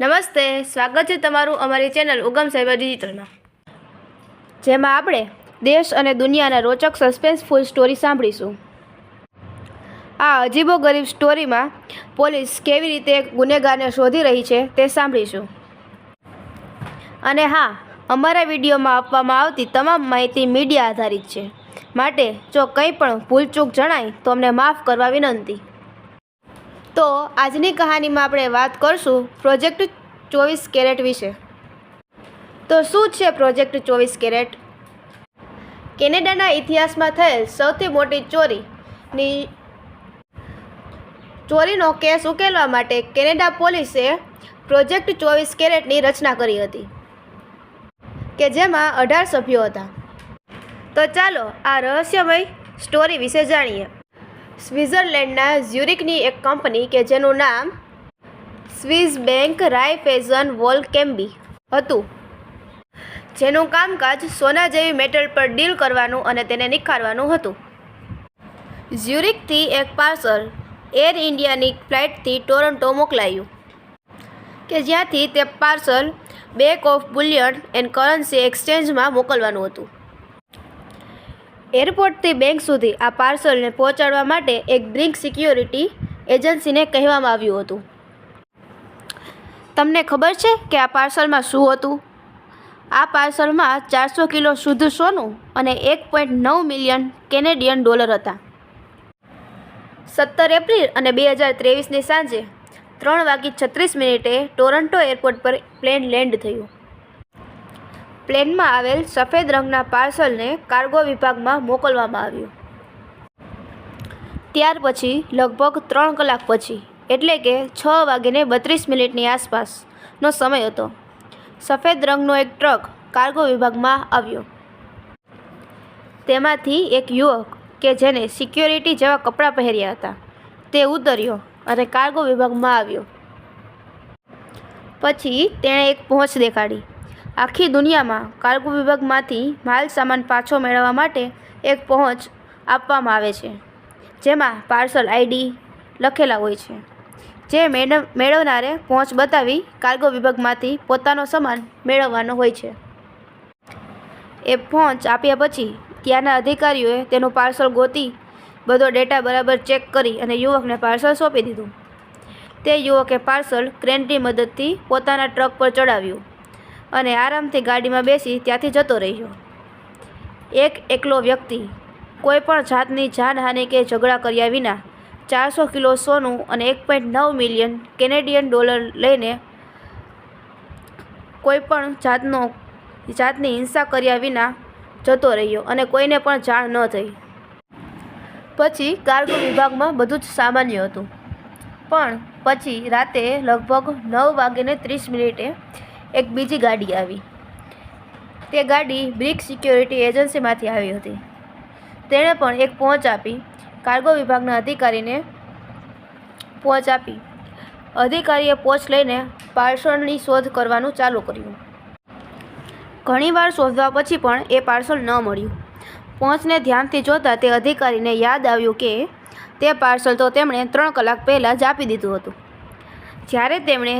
નમસ્તે, સ્વાગત છે તમારું અમારી ચેનલ ઉગમ સાયબર ડિજિટલમાં. જેમાં આપણે દેશ અને દુનિયાના રોચક સસ્પેન્સફુલ સ્ટોરી સાંભળીશું. આ અજીબો ગરીબ સ્ટોરીમાં પોલીસ કેવી રીતે ગુનેગારને શોધી રહી છે તે સાંભળીશું. અને હા, અમારા વિડીયોમાં આપવામાં આવતી તમામ માહિતી મીડિયા આધારિત છે. માટે જો કંઈ પણ ભૂલચૂક જણાય તો અમને માફ કરવા વિનંતી. તો આજની કહાનીમાં આપણે વાત કરશું પ્રોજેક્ટ ચોવીસ કેરેટ વિશે. તો શું છે પ્રોજેક્ટ ચોવીસ કેરેટ? કેનેડાના ઇતિહાસમાં થયેલ સૌથી મોટી ચોરીની ચોરીનો કેસ ઉકેલવા માટે કેનેડા પોલીસે પ્રોજેક્ટ ચોવીસ કેરેટની રચના કરી હતી, કે જેમાં અઢાર સભ્યો હતા. તો ચાલો આ રહસ્યમય સ્ટોરી વિશે જાણીએ. સ્વિટ્ઝરલેન્ડના ઝ્યુરિકની એક કંપની કે જેનું નામ સ્વિસ બેંક રાયફેઝન વોલકેમ્બી હતું. જેનું કામકાજ સોના જેવી મેટલ પર ડીલ કરવાનું અને તેને નિખારવાનું હતું. ઝ્યુરિકથી એક પાર્સલ એર ઇન્ડિયાની ફ્લાઇટથી ટોરન્ટો મોકલાયું, કે જ્યાંથી તે parcel back of bullion and currency એક્સચેન્જમાં મોકલવાનું હતું. એરપોર્ટથી બેંક સુધી આ પાર્સલને પહોંચાડવા માટે એક બ્રિંક સિક્યોરિટી એજન્સીને કહેવામાં આવ્યું હતું. તમને ખબર છે કે આ પાર્સલમાં શું હતું? આ પાર્સલમાં ચારસો કિલો શુદ્ધ સોનું અને એક પોઈન્ટ નવ મિલિયન કેનેડિયન ડોલર હતા. સત્તર એપ્રિલ અને બે હજાર ત્રેવીસની સાંજે ત્રણ વાગી છત્રીસ મિનિટે ટોરન્ટો એરપોર્ટ પર પ્લેન લેન્ડ થયું. પ્લેનમાં આવેલ સફેદ રંગના પાર્સલને કાર્ગો વિભાગમાં મોકલવામાં આવ્યું. ત્યાર પછી, લગભગ ત્રણ કલાક પછી, એટલે કે છ વાગીને બત્રીસ મિનિટની આસપાસનો સમય હતો, સફેદ રંગનો એક ટ્રક કાર્ગો વિભાગમાં આવ્યો. તેમાંથી એક યુવક કે જેને સિક્યોરિટી જેવા કપડાં પહેર્યા હતા, તે ઉતર્યો અને કાર્ગો વિભાગમાં આવ્યો. પછી તેણે એક પહોંચ દેખાડી. આખી દુનિયામાં કાર્ગો વિભાગમાંથી માલ સામાન પાછો મેળવવા માટે એક પહોંચ આપવામાં આવે છે, જેમાં પાર્સલ આઈડી લખેલા હોય છે. જે મેડમ, મેળવનારે પહોંચ બતાવી કાર્ગો વિભાગમાંથી પોતાનો સામાન મેળવવાનો હોય છે. એ પહોંચ આપ્યા પછી ત્યાંના અધિકારીઓએ તેનું પાર્સલ ગોતી બધો ડેટા બરાબર ચેક કરી અને યુવકને પાર્સલ સોંપી દીધું. તે યુવકે પાર્સલ ક્રેનની મદદથી પોતાના ટ્રક પર ચડાવ્યું. અને આરામથી ગાડીમાં બેસી ત્યાંથી જતો રહ્યો. એક એકલો વ્યક્તિ, કોઈ પણ જાતની જાનહાનિ કે ઝઘડા કર્યા વિના ચારસો કિલો સોનું અને એક પોઈન્ટ નવ મિલિયન કેનેડિયન ડોલર લઈને કોઈ પણ જાતનો, જાતની હિંસા કર્યા વિના જતો રહ્યો અને કોઈને પણ જાણ ન થઈ. પછી કાર્ગો વિભાગમાં બધું જ સામાન્ય હતું. પણ પછી રાતે લગભગ નવ વાગ્યે ત્રીસ મિનિટે એક બીજી ગાડી આવી. તે ગાડી બ્રિક સિક્યોરિટી એજન્સીમાંથી આવી હતી. તેણે પણ એક પહોંચ આપી, કાર્ગો વિભાગના અધિકારીને પહોંચ આપી. અધિકારીએ પહોંચ લઈને પાર્સલની શોધ કરવાનું ચાલુ કર્યું. ઘણીવાર શોધવા પછી પણ એ પાર્સલ ન મળ્યું. પહોંચને ધ્યાનથી જોતાં તે અધિકારીને યાદ આવ્યું કે તે પાર્સલ તો તેમણે ત્રણ કલાક પહેલાં જ આપી દીધું હતું. જ્યારે તેમણે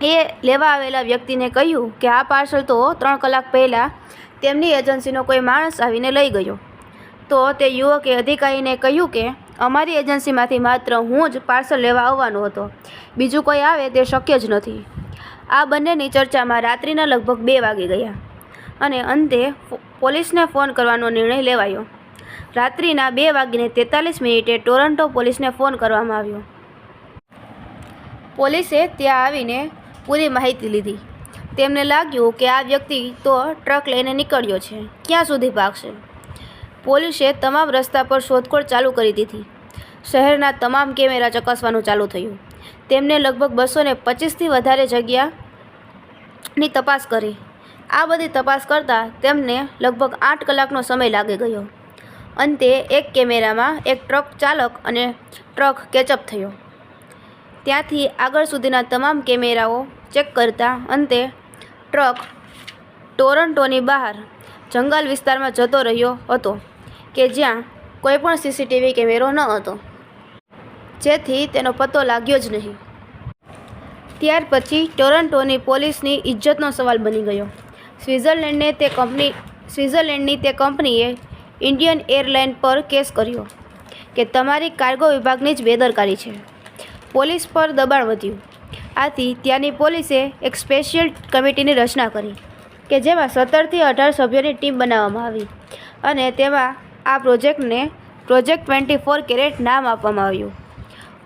એ લેવા આવેલા વ્યક્તિને કહ્યું કે આ પાર્સલ તો ત્રણ કલાક પહેલાં તેમની એજન્સીનો કોઈ માણસ આવીને લઈ ગયો. તો તે યુવકે અધિકારીને કહ્યું કે અમારી એજન્સીમાંથી માત્ર હું જ પાર્સલ લેવા આવવાનો હતો. બીજું કોઈ આવે તે શક્ય જ નથી. આ બંનેની ચર્ચામાં રાત્રિના લગભગ બે વાગી ગયા અને અંતે પોલીસને ફોન કરવાનો નિર્ણય લેવાયો. રાત્રિના બે વાગીને તેતાલીસ મિનિટે ટોરન્ટો પોલીસને ફોન કરવામાં આવ્યો. પોલીસે ત્યાં આવીને પૂરી માહિતી લીધી. તેમને લાગ્યું કે આ વ્યક્તિ તો ટ્રક લઈને નીકળ્યો છે. ક્યાં સુધી ભાગશે? પોલીસે તમામ રસ્તા પર શોધખોળ ચાલુ કરી દીધી. શહેરના તમામ કેમેરા ચકાસવાનું ચાલુ થયું. તેમને લગભગ બસો ને પચીસથી વધારે જગ્યાની તપાસ કરી. આ બધી તપાસ કરતાં તેમને લગભગ આઠ કલાકનો સમય લાગી ગયો. અંતે એક કેમેરામાં એક ટ્રક ચાલક અને ટ્રક કેચઅપ થયો. ત્યાંથી આગળ સુધીના તમામ કેમેરાઓ ચેક કરતા અંતે ટ્રક ટોરન્ટોની બહાર જંગલ વિસ્તારમાં જતો રહ્યો હતો કે જ્યાં કોઈપણ સીસીટીવી કેમેરો ન હતો. જેથી તેનો પત્તો લાગ્યો જ નહીં. ત્યાર પછી ટોરન્ટોની પોલીસની ઇજ્જતનો સવાલ બની ગયો. સ્વિટ્ઝરલેન્ડને તે કંપની સ્વિટ્ઝરલેન્ડની તે કંપનીએ ઇન્ડિયન એરલાઇન પર કેસ કર્યો કે તમારી કાર્ગો વિભાગની જ બેદરકારી છે. પોલીસ પર દબાણ વધ્યું. આથી ત્યાંની પોલીસે એક સ્પેશિયલ કમિટીની રચના કરી, કે જેમાં સત્તરથી અઢાર સભ્યોની ટીમ બનાવવામાં આવી અને તેમાં આ પ્રોજેક્ટને પ્રોજેક્ટ ટ્વેન્ટી ફોર કેરેટ નામ આપવામાં આવ્યું.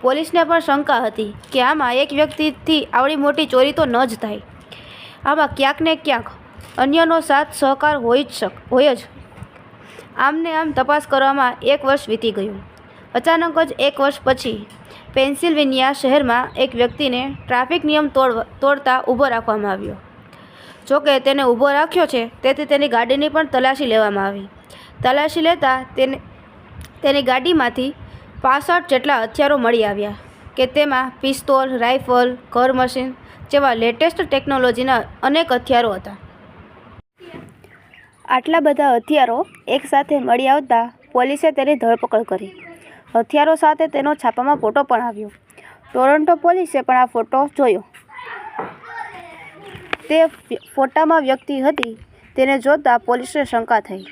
પોલીસને પણ શંકા હતી કે આમાં એક વ્યક્તિથી આવડી મોટી ચોરી તો ન જ થાય. આમાં ક્યાંક ને ક્યાંક અન્યનો સાથ સહકાર હોય જ શક, હોય જ. આમને આમ તપાસ કરવામાં એક વર્ષ વીતી ગયું. અચાનક જ એક વર્ષ પછી પેન્સિલ્વેનિયા શહેરમાં એક વ્યક્તિને ટ્રાફિક નિયમ તોડ તોડતા ઊભો રાખવામાં આવ્યો. જોકે તેને ઊભો રાખ્યો છે, તેથી તેની ગાડીની પણ તલાશી લેવામાં આવી. તલાશી લેતા તેને, તેની ગાડીમાંથી પાસઠ જેટલા હથિયારો મળી આવ્યા, કે તેમાં પિસ્તોલ, રાઇફલ, ઘર મશીન જેવા લેટેસ્ટ ટેકનોલોજીના અનેક હથિયારો હતા. આટલા બધા હથિયારો એકસાથે મળી આવતા પોલીસે તેની ધરપકડ કરી. હથિયારો સાથે તેનો છાપામાં ફોટો પણ આવ્યો. ટોરન્ટો પોલીસે પણ આ ફોટો જોયો. તે ફોટામાં વ્યક્તિ હતી. તેને જોતા પોલીસને શંકા થઈ.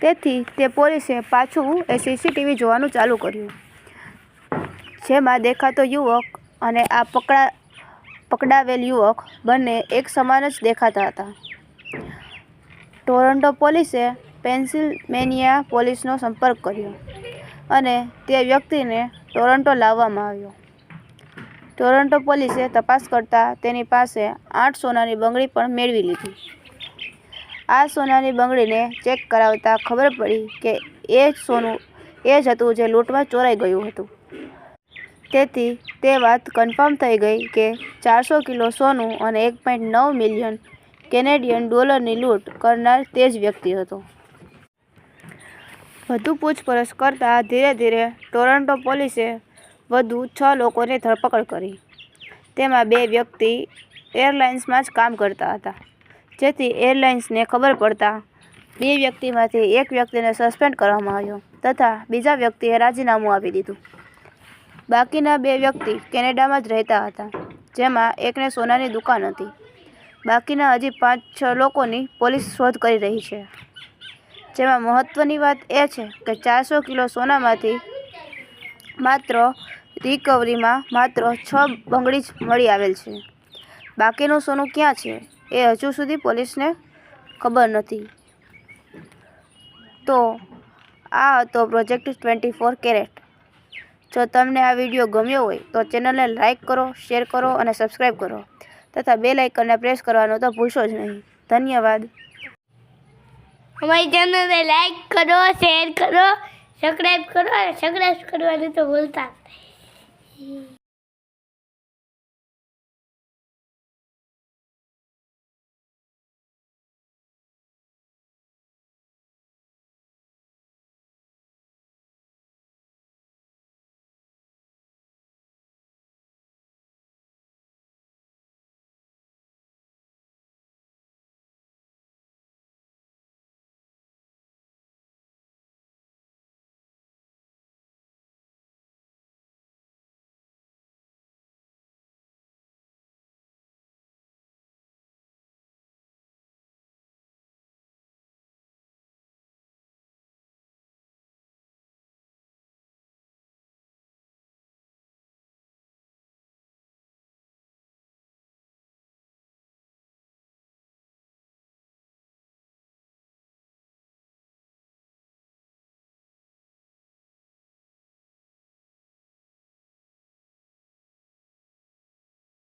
તેથી તે પોલીસે પાછું એ સીસીટીવી જોવાનું ચાલુ કર્યું. જેમાં દેખાતો યુવક અને આ પકડા, પકડાવેલ યુવક બંને એક સમાન જ દેખાતા હતા. ટોરન્ટો પોલીસે પેન્સિલ્વેનિયા પોલીસનો સંપર્ક કર્યો અને તે વ્યક્તિને ટોરન્ટો લાવવામાં આવ્યો. ટોરન્ટો પોલીસે તપાસ કરતાં તેની પાસે આઠ સોનાની બંગડી પણ મેળવી લીધી. આ સોનાની બંગડીને ચેક કરાવતા ખબર પડી કે એ જ સોનું, એ જ હતું જે લૂંટમાં ચોરાઈ ગયું હતું. તેથી તે વાત કન્ફર્મ થઈ ગઈ કે ચારસો કિલો સોનું અને એક પોઈન્ટ નવ મિલિયન કેનેડિયન ડોલરની લૂંટ કરનાર તે જ વ્યક્તિ હતો. વધુ પૂછપરછ કરતાં ધીરે ધીરે ટોરન્ટો પોલીસે વધુ છ લોકોની ધરપકડ કરી. તેમાં બે વ્યક્તિ એરલાઇન્સમાં જ કામ કરતા હતા. જેથી એરલાઇન્સને ખબર પડતા બે વ્યક્તિમાંથી એક વ્યક્તિને સસ્પેન્ડ કરવામાં આવ્યો તથા બીજા વ્યક્તિએ રાજીનામું આપી દીધું. બાકીના બે વ્યક્તિ કેનેડામાં જ રહેતા હતા, જેમાં એકને સોનાની દુકાન હતી. બાકીના હજી પાંચ છ લોકોની પોલીસ શોધ કરી રહી છે. જેમાં મહત્ત્વની વાત એ છે કે ચારસો કિલો સોનામાંથી માત્ર રિકવરીમાં માત્ર છ બંગડી જ મળી આવેલ છે. બાકીનું સોનું ક્યાં છે એ હજુ સુધી પોલીસને ખબર નથી. તો આ હતો પ્રોજેક્ટ ટ્વેન્ટી ફોર કેરેટ. જો તમને આ વીડિયો ગમ્યો હોય તો ચેનલને લાઇક કરો, શેર કરો અને સબસ્ક્રાઈબ કરો. તથા બે લાઇકનને પ્રેસ કરવાનું તો ભૂલશો જ નહીં. ધન્યવાદ. અમારી ચેનલને લાઈક કરો શેર કરો સબસ્ક્રાઈબ કરો અને સબસ્ક્રાઈબ કરવાનું તો ભૂલતા નહીં.